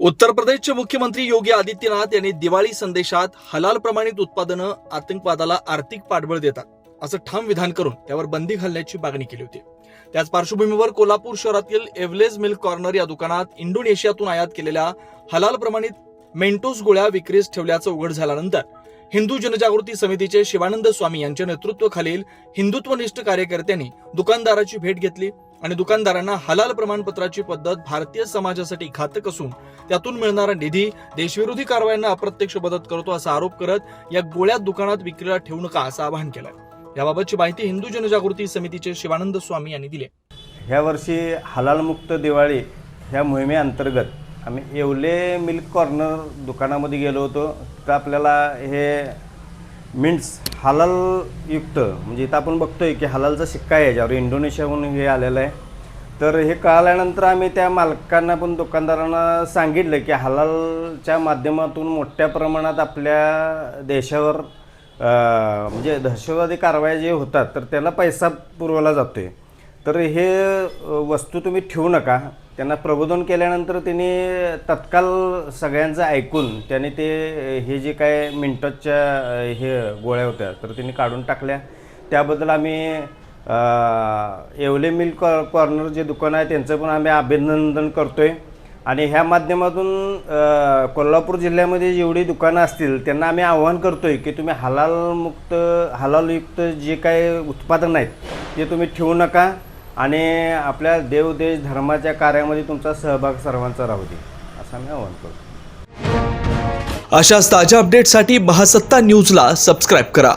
उत्तर प्रदेशचे मुख्यमंत्री योगी आदित्यनाथ यांनी दिवाळी संदेशात हलाल प्रमाणित उत्पादनं आतंकवादाला आर्थिक पाठबळ देतात असं ठाम विधान करून त्यावर बंदी घालण्याची मागणी केली होती. त्याच पार्श्वभूमीवर कोल्हापूर शहरातील एव्हलेज मिल्क कॉर्नर या दुकानात इंडोनेशियातून आयात केलेल्या हलाल प्रमाणित मेंटोस गोळ्या विक्रीस ठेवल्याचं उघड झाल्यानंतर हिंदू जनजागृती समितीचे शिवानंद स्वामी यांच्या नेतृत्वाखालील हिंदुत्वनिष्ठ कार्यकर्त्यांनी दुकानदाराची भेट घेतली. आणि दुकानदारांना हलाल प्रमाणपत्राची पद्धत भारतीय समाजासाठी घातक असून त्यातून मिळणारा निधी देशविरोधी कारवायांना अप्रत्यक्ष मदत करतो असा आरोप करत या गोळ्या दुकानात विक्रीला ठेवू नका असं आवाहन केलं याबाबतची माहिती हिंदू जनजागृती समितीचे शिवानंद स्वामी यांनी दिली ह्या वर्षी हलालमुक्त दिवाळी ह्या मोहिमेअंतर्गत आम्ही येवले मिल्क कॉर्नर दुकानामध्ये गेलो होतो. तर आपल्याला हे मिंट्स हलालयुक्त म्हणजे इथं आपण बघतोय की हलालचा शिक्का आहे याच्यावर इंडोनेशियाहून हे आलेलं आहे. तर हे कळाल्यानंतर आम्ही त्या मालकांना पण दुकानदारांना सांगितलं की हलालच्या माध्यमातून मोठ्या प्रमाणात आपल्या देशावर म्हणजे दहशतवादी कारवाया जे होतात तर त्याला पैसा पुरवला जातो आहे तर हे वस्तू तुम्ही ठेवू नका. त्यांना प्रबोधन केल्यानंतर त्यांनी तत्काल सगळ्यांचं ऐकून त्याने ते हे जे काय मिनटच्या हे गोळ्या होत्या तर त्यांनी काढून टाकल्या. त्याबद्दल आम्ही येवले मिल कॉ कॉर्नर जे दुकान आहे त्यांचं पण आम्ही अभिनंदन करतो आहे आणि ह्या माध्यमातून कोल्हापूर जिल्ह्यामध्ये जेवढी दुकानं असतील त्यांना आम्ही आवाहन आहे की तुम्ही हलालमुक्त हलालयुक्त जे काय उत्पादन आहेत ते तुम्ही ठेवू नका. आणि आपल्या देव देश धर्माच्या कार्यामध्ये तुमचा सहभाग सर्वांचा राहू दे असं मी आवाहन करतो. अशाच ताज्या अपडेटसाठी महासत्ता न्यूजला सबस्क्राईब करा.